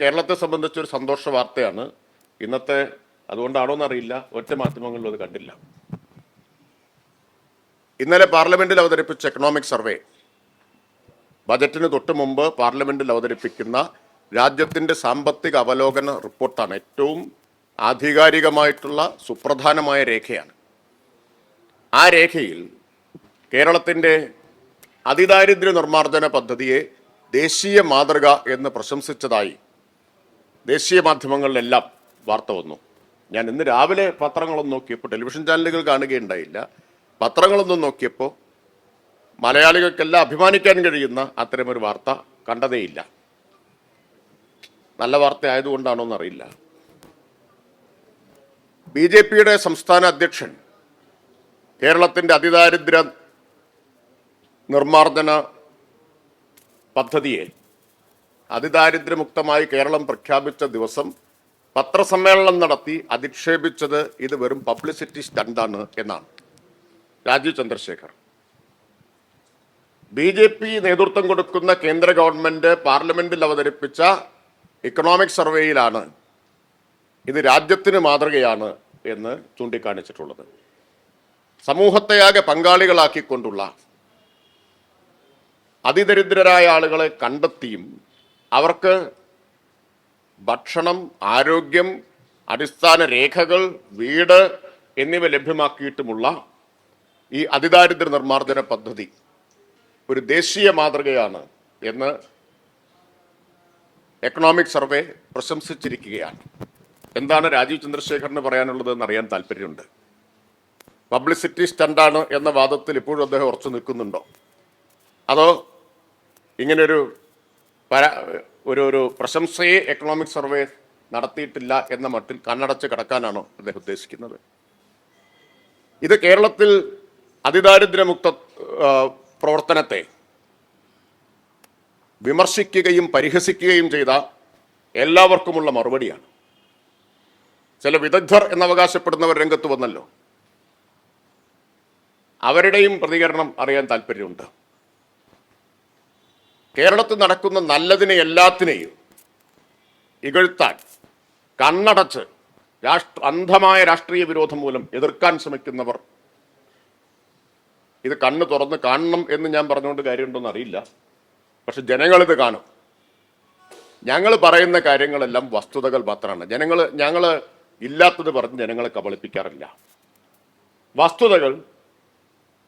കേരളത്തെ സംബന്ധിച്ച് ഒരു സന്തോഷ വാർത്തയാണ്. ഇന്നത്തെ അതുകൊണ്ടാണോ എന്നറിയില്ല. ഒറ്റ മാധ്യമങ്ങളിലും അത് കണ്ടില്ല. ഇന്നലെ പാർലമെന്റിൽ അവതരിപ്പിച്ച എക്കണോമിക് സർവേ ബജറ്റിന് തൊട്ട് മുമ്പ് പാർലമെന്റിൽ അവതരിപ്പിക്കുന്ന രാജ്യത്തിന്റെ സാമ്പത്തിക അവലോകന റിപ്പോർട്ടാണ് ഏറ്റവും ആധികാരികമായിട്ടുള്ള സുപ്രധാനമായ രേഖയാണ്. ആ രേഖയിൽ കേരളത്തിന്റെ അതിദാരിദ്ര്യ നിർമ്മാർജന പദ്ധതിയെ ദേശീയ മാതൃക എന്ന് പ്രശംസിച്ചതായി ദേശീയ മാധ്യമങ്ങളിലെല്ലാം വാർത്ത വന്നു. ഞാൻ ഇന്ന് രാവിലെ പത്രങ്ങളൊന്നും നോക്കിയപ്പോൾ ടെലിവിഷൻ ചാനലുകൾ കാണുകയുണ്ടായില്ല. പത്രങ്ങളൊന്നും നോക്കിയപ്പോൾ മലയാളികൾക്കെല്ലാം അഭിമാനിക്കാൻ കഴിയുന്ന അത്തരമൊരു വാർത്ത കണ്ടതേയില്ല. നല്ല വാർത്ത ആയതുകൊണ്ടാണോ എന്നറിയില്ല. ബി ജെ പിയുടെ സംസ്ഥാന അധ്യക്ഷൻ കേരളത്തിന്റെ അതിദാരിദ്ര്യ നിർമ്മാർജന പദ്ധതിയെ അതിദാരിദ്ര്യമുക്തമായി കേരളം പ്രഖ്യാപിച്ച ദിവസം പത്രസമ്മേളനം നടത്തി അധിക്ഷേപിച്ചത് ഇത് വെറും പബ്ലിസിറ്റി സ്റ്റണ്ടാണ് എന്നാണ് Rajeev Chandrasekhar. B J P നേതൃത്വം കൊടുക്കുന്ന കേന്ദ്ര ഗവൺമെന്റ് പാർലമെന്റിൽ അവതരിപ്പിച്ച ഇക്കണോമിക് സർവേയിലാണ് ഇത് രാജ്യത്തിന് മാതൃകയാണ് എന്ന് ചൂണ്ടിക്കാണിച്ചിട്ടുള്ളത്. സമൂഹത്തെയാകെ പങ്കാളികളാക്കിക്കൊണ്ടുള്ള അതിദരിദ്രരായ ആളുകളെ കണ്ടെത്തിയും അവർക്ക് ഭക്ഷണം ആരോഗ്യം അടിസ്ഥാന രേഖകൾ വീട് എന്നിവ ലഭ്യമാക്കിയിട്ടുമുള്ള ഈ അതിദാരിദ്ര്യ നിർമ്മാർജന പദ്ധതി ഒരു ദേശീയ മാതൃകയാണ് എന്ന് എക്കണോമിക് സർവേ പ്രശംസിച്ചിരിക്കുകയാണ്. എന്താണ് രാജീവ് ചന്ദ്രശേഖറിന് പറയാനുള്ളത് എന്നറിയാൻ താല്പര്യമുണ്ട്. പബ്ലിസിറ്റി സ്റ്റണ്ടാണ് എന്ന വാദത്തിൽ ഇപ്പോഴും അദ്ദേഹം ഉറച്ചു നിൽക്കുന്നുണ്ടോ? അതോ ഇങ്ങനൊരു പര ഒരു ഒരു പ്രശംസയെ എക്കണോമിക് സർവേ നടത്തിയിട്ടില്ല എന്ന മട്ടിൽ കണ്ണടച്ച് കിടക്കാനാണോ അദ്ദേഹം ഉദ്ദേശിക്കുന്നത്? ഇത് കേരളത്തിൽ അതിദാരിദ്ര്യമുക്ത പ്രവർത്തനത്തെ വിമർശിക്കുകയും പരിഹസിക്കുകയും ചെയ്ത എല്ലാവർക്കുമുള്ള മറുപടിയാണ്. ചില വിദഗ്ധർ എന്നവകാശപ്പെടുന്നവർ രംഗത്ത് വന്നല്ലോ. അവരുടെയും പ്രതികരണം അറിയാൻ താല്പര്യമുണ്ട്. കേരളത്തിൽ നടക്കുന്ന നല്ലതിനെ എല്ലാത്തിനെയും ഇകഴ്ത്താൻ കണ്ണടച്ച് രാഷ്ട്ര അന്ധമായ രാഷ്ട്രീയ വിരോധം മൂലം എതിർക്കാൻ ശ്രമിക്കുന്നവർ ഇത് കണ്ണ് തുറന്ന് കാണണം എന്ന് ഞാൻ പറഞ്ഞുകൊണ്ട് കാര്യമുണ്ടോന്ന് അറിയില്ല. പക്ഷെ ജനങ്ങളിത് കാണും. ഞങ്ങൾ പറയുന്ന കാര്യങ്ങളെല്ലാം വസ്തുതകൾ മാത്രമാണ്. ജനങ്ങൾ ഞങ്ങൾ ഇല്ലാത്തത് പറഞ്ഞ് ജനങ്ങളെ കബളിപ്പിക്കാറില്ല. വസ്തുതകൾ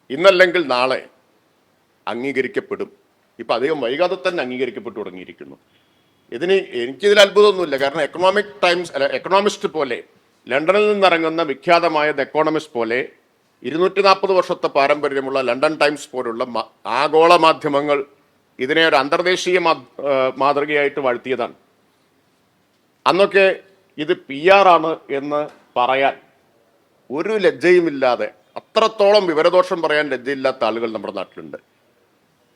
ഇന്നല്ലെങ്കിൽ നാളെ അംഗീകരിക്കപ്പെടും. ഇപ്പൊ അധികം വൈകാതെ തന്നെ അംഗീകരിക്കപ്പെട്ടു തുടങ്ങിയിരിക്കുന്നു. ഇതിന് എനിക്കിതിൽ അത്ഭുതമൊന്നുമില്ല. കാരണം എക്കണോമിക് ടൈംസ് അല്ല എക്കണോമിസ്റ്റ് പോലെ ലണ്ടനിൽ നിന്നിറങ്ങുന്ന വിഖ്യാതമായ ദ എക്കോണമിസ്റ്റ് പോലെ ഇരുന്നൂറ്റി നാൽപ്പത് വർഷത്തെ പാരമ്പര്യമുള്ള ലണ്ടൻ ടൈംസ് പോലുള്ള ആഗോള മാധ്യമങ്ങൾ ഇതിനെ ഒരു അന്തർദേശീയ മാതൃകയായിട്ട് വാഴ്ത്തിയതാണ്. അന്നൊക്കെ ഇത് പി ആണ് എന്ന് പറയാൻ ഒരു ലജ്ജയുമില്ലാതെ അത്രത്തോളം വിവരദോഷം പറയാൻ ലജ്ജയില്ലാത്ത ആളുകൾ നമ്മുടെ നാട്ടിലുണ്ട്.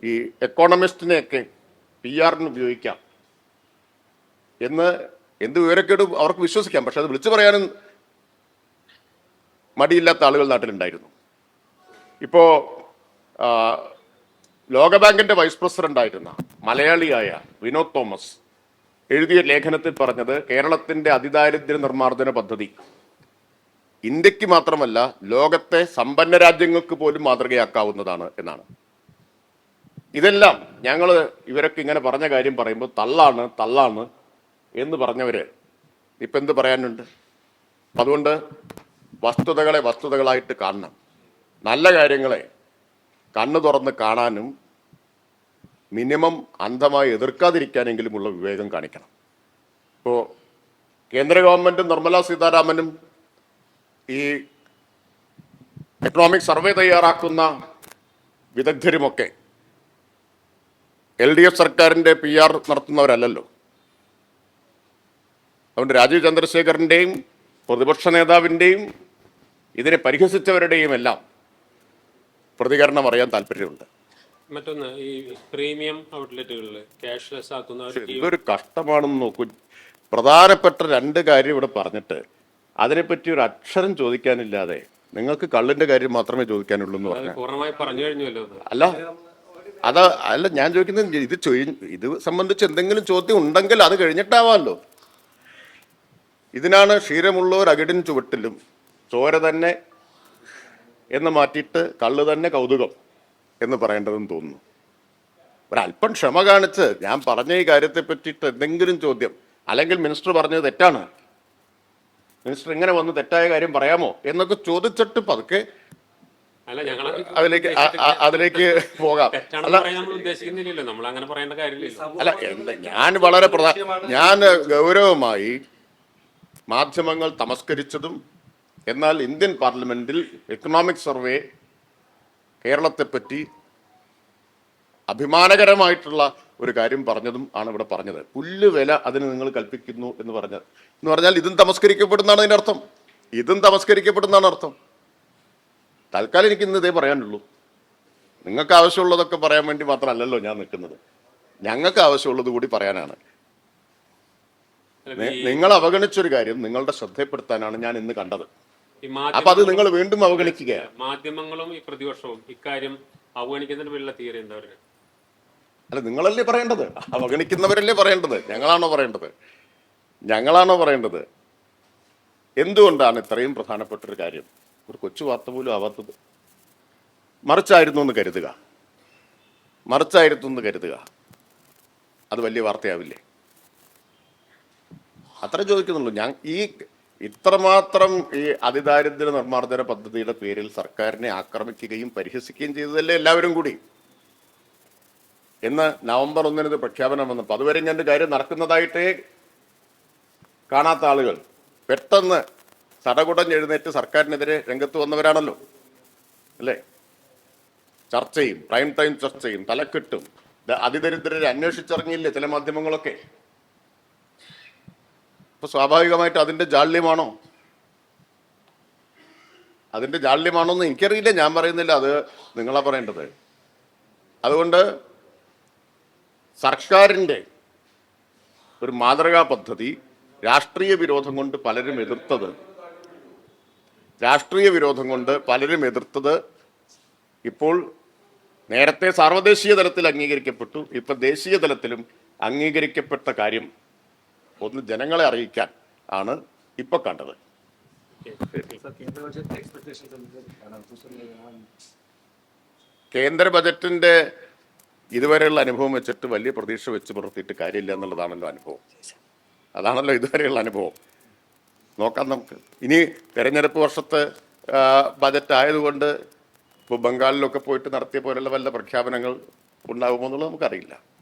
ഈ എക്കോണമിസ്റ്റിനെയൊക്കെ പി ആറിന് ഉപയോഗിക്കാം. എന്ന് എന്ത് വിവരക്കേടും അവർക്ക് വിശ്വസിക്കാം. പക്ഷെ അത് വിളിച്ചു പറയാനും മടിയില്ലാത്ത ആളുകൾ നാട്ടിലുണ്ടായിരുന്നു. ഇപ്പോ ലോകബാങ്കിന്റെ വൈസ് പ്രസിഡന്റ് ആയിരുന്ന മലയാളിയായ വിനോദ് തോമസ് എഴുതിയ ലേഖനത്തിൽ പറഞ്ഞത് കേരളത്തിന്റെ അതിദാരിദ്ര്യ നിർമ്മാർജന പദ്ധതി ഇന്ത്യയ്ക്ക് മാത്രമല്ല ലോകത്തെ സമ്പന്ന രാജ്യങ്ങൾക്ക് പോലും മാതൃകയാക്കാവുന്നതാണ് എന്നാണ്. ഇതെല്ലാം ഞങ്ങൾ ഇവരൊക്കെ ഇങ്ങനെ പറഞ്ഞ കാര്യം പറയുമ്പോൾ തള്ളാണ് തള്ളാണ് എന്ന് പറഞ്ഞവര്. ഇപ്പം എന്ത് പറയാനുണ്ട്? അതുകൊണ്ട് വസ്തുതകളെ വസ്തുതകളായിട്ട് കാണണം. നല്ല കാര്യങ്ങളെ കണ്ണു തുറന്ന് കാണാനും മിനിമം അന്ധമായി എതിർക്കാതിരിക്കാനെങ്കിലുമുള്ള വിവേകം കാണിക്കണം. ഇപ്പോൾ കേന്ദ്ര ഗവൺമെന്റും നിർമ്മലാ സീതാരാമനും ഈ എക്കണോമിക് സർവേ തയ്യാറാക്കുന്ന വിദഗ്ധരുമൊക്കെ എൽ ഡി എഫ് സർക്കാരിന്റെ പി ആർ നടത്തുന്നവരല്ലല്ലോ. അതുകൊണ്ട് രാജീവ് ചന്ദ്രശേഖരന്റെയും പ്രതിപക്ഷ നേതാവിന്റെയും ഇതിനെ പരിഹസിച്ചവരുടെയും എല്ലാം പ്രതികരണം അറിയാൻ താല്പര്യമുണ്ട്. മറ്റൊന്ന് ഈ പ്രീമിയം ഔട്ട്ലെറ്റുകളിൽ ക്യാഷ്ലെസ് ഇതൊരു കഷ്ടമാണെന്ന് നോക്കൂ. പ്രധാനപ്പെട്ട രണ്ട് കാര്യം ഇവിടെ പറഞ്ഞിട്ട് അതിനെപ്പറ്റി ഒരു അക്ഷരം ചോദിക്കാനില്ലാതെ നിങ്ങൾക്ക് കള്ളിന്റെ കാര്യം മാത്രമേ ചോദിക്കാനുള്ളൂ എന്ന് പൂർണമായി പറഞ്ഞു കഴിഞ്ഞല്ലോ അല്ല അത് അല്ല ഞാൻ ചോദിക്കുന്നത് ഇത് ഇത് സംബന്ധിച്ച് എന്തെങ്കിലും ചോദ്യം ഉണ്ടെങ്കിൽ അത് കഴിഞ്ഞിട്ടാവാമല്ലോ. ഇതിനാണ് ക്ഷീരമുള്ളവർ അകിടിൻ ചുവട്ടിലും ചോര തന്നെ എന്ന് മാറ്റിയിട്ട് കള്ള് തന്നെ കൗതുകം എന്ന് പറയേണ്ടതെന്ന് തോന്നുന്നു. ഒരല്പം ക്ഷമ കാണിച്ച് ഞാൻ പറഞ്ഞ ഈ കാര്യത്തെ പറ്റിയിട്ട് എന്തെങ്കിലും ചോദ്യം അല്ലെങ്കിൽ മിനിസ്റ്റർ പറഞ്ഞത് തെറ്റാണ്. മിനിസ്റ്റർ ഇങ്ങനെ വന്ന് തെറ്റായ കാര്യം പറയാമോ എന്നൊക്കെ ചോദിച്ചിട്ട് പതുക്കെ അല്ല ഞങ്ങൾ അതിലേക്ക് അതിലേക്ക് പോകാം. അല്ല നമ്മൾ ഉദ്ദേശിക്കുന്നില്ലല്ലോ. നമ്മൾ അങ്ങനെ പറയേണ്ട കാര്യമില്ലല്ലോ. അല്ല എന്ത് ഞാൻ വളരെ പ്രധാന ഞാൻ ഗൗരവമായി മാധ്യമങ്ങൾ തമസ്കരിച്ചതും എന്നാൽ ഇന്ത്യൻ പാർലമെന്റിൽ എക്കണോമിക് സർവേ കേരളത്തെപ്പറ്റി അഭിമാനകരമായിട്ടുള്ള ഒരു കാര്യം പറഞ്ഞതും ആണ് ഇവിടെ പറഞ്ഞത്. പുല്ല് വില അതിന് നിങ്ങൾ കൽപ്പിക്കുന്നു എന്ന് പറഞ്ഞത് എന്ന് പറഞ്ഞാൽ ഇതും തമസ്കരിക്കപ്പെടുന്നതാണ് അതിന്റെ അർത്ഥം. ഇതും തമസ്കരിക്കപ്പെടുന്നതാണ് അർത്ഥം. തൽക്കാലം എനിക്ക് ഇന്ന് ഇതേ പറയാനുള്ളൂ. നിങ്ങൾക്ക് ആവശ്യമുള്ളതൊക്കെ പറയാൻ വേണ്ടി മാത്രമല്ലല്ലോ ഞാൻ നിൽക്കുന്നത്. ഞങ്ങൾക്ക് ആവശ്യമുള്ളത് കൂടി പറയാനാണ്. നിങ്ങൾ അവഗണിച്ചൊരു കാര്യം നിങ്ങളുടെ ശ്രദ്ധപ്പെടുത്താനാണ് ഞാൻ ഇന്ന് കണ്ടത്. അപ്പൊ അത് നിങ്ങൾ വീണ്ടും അവഗണിക്കുകയാണ്. മാധ്യമങ്ങളും ഈ പ്രതിപക്ഷവും ഇക്കാര്യം അവഗണിക്കുന്നതിന് പേരിലുള്ള തീയതി എന്താ പറയുക? അല്ല നിങ്ങളല്ലേ പറയേണ്ടത്? അവഗണിക്കുന്നവരല്ലേ പറയേണ്ടത്? ഞങ്ങളാണോ പറയേണ്ടത്? ഞങ്ങളാണോ പറയേണ്ടത്? എന്തുകൊണ്ടാണ് ഇത്രയും പ്രധാനപ്പെട്ട ഒരു കാര്യം? ഒരു കൊച്ചു വാർത്ത പോലും ആവാത്തത്. മറിച്ചായിരുന്നു എന്ന് കരുതുക. മറിച്ചായിരുന്നു എന്ന് കരുതുക. അത് വലിയ വാർത്തയാവില്ലേ? അത്ര ചോദിക്കുന്നുള്ളൂ. ഞാൻ ഈ ഇത്രമാത്രം ഈ അതിദാരിദ്ര്യ നിർമ്മാർജന പദ്ധതിയുടെ പേരിൽ സർക്കാരിനെ ആക്രമിക്കുകയും പരിഹസിക്കുകയും ചെയ്തതല്ലേ എല്ലാവരും കൂടി? എന്ന് നവംബർ ഒന്നിന് ഇത് പ്രഖ്യാപനം വന്നപ്പോൾ അതുവരെ ഞാൻ കാര്യം നടക്കുന്നതായിട്ടേ കാണാത്ത ആളുകൾ പെട്ടെന്ന് സടകുടഞ്ഞെഴുന്നേറ്റ് സർക്കാരിനെതിരെ രംഗത്ത് വന്നവരാണല്ലോ. അല്ലേ? ചർച്ചയും പ്രൈം ടൈം ചർച്ചയും തലക്കെട്ടും. അതിദരിദ്രരെ അന്വേഷിച്ചിറങ്ങിയില്ലേ ചില മാധ്യമങ്ങളൊക്കെ? അപ്പൊ സ്വാഭാവികമായിട്ട് അതിന്റെ ജാള്യമാണോ? അതിന്റെ ജാള്യമാണോ എന്ന് എനിക്കറിയില്ല. ഞാൻ പറയുന്നില്ല. അത് നിങ്ങളാ പറയേണ്ടത്. അതുകൊണ്ട് സർക്കാരിന്റെ ഒരു മാതൃകാ പദ്ധതി രാഷ്ട്രീയ വിരോധം കൊണ്ട് പലരും എതിർത്തത് രാഷ്ട്രീയ വിരോധം കൊണ്ട് പലരും എതിർത്തത് ഇപ്പോൾ നേരത്തെ സാർവദേശീയ തലത്തിൽ അംഗീകരിക്കപ്പെട്ടു ഇപ്പൊ ദേശീയ തലത്തിലും അംഗീകരിക്കപ്പെട്ട കാര്യം ഒന്ന് ജനങ്ങളെ അറിയിക്കാൻ ആണ് ഇപ്പൊ കണ്ടത്. കേന്ദ്ര ബജറ്റിന്റെ ഇതുവരെയുള്ള അനുഭവം വെച്ചിട്ട് വലിയ പ്രതീക്ഷ വെച്ച് പുലർത്തിയിട്ട് കാര്യമില്ല എന്നുള്ളതാണല്ലോ അനുഭവം. അതാണല്ലോ ഇതുവരെയുള്ള അനുഭവം. നോക്കാം നമുക്ക്. ഇനി തെരഞ്ഞെടുപ്പ് വർഷത്തെ ബജറ്റ് ആയതുകൊണ്ട് ഇപ്പോൾ ബംഗാളിലൊക്കെ പോയിട്ട് നടത്തിയ പോലുള്ള വല്ല പ്രഖ്യാപനങ്ങൾ ഉണ്ടാകുമോ എന്നുള്ളത് നമുക്കറിയില്ല.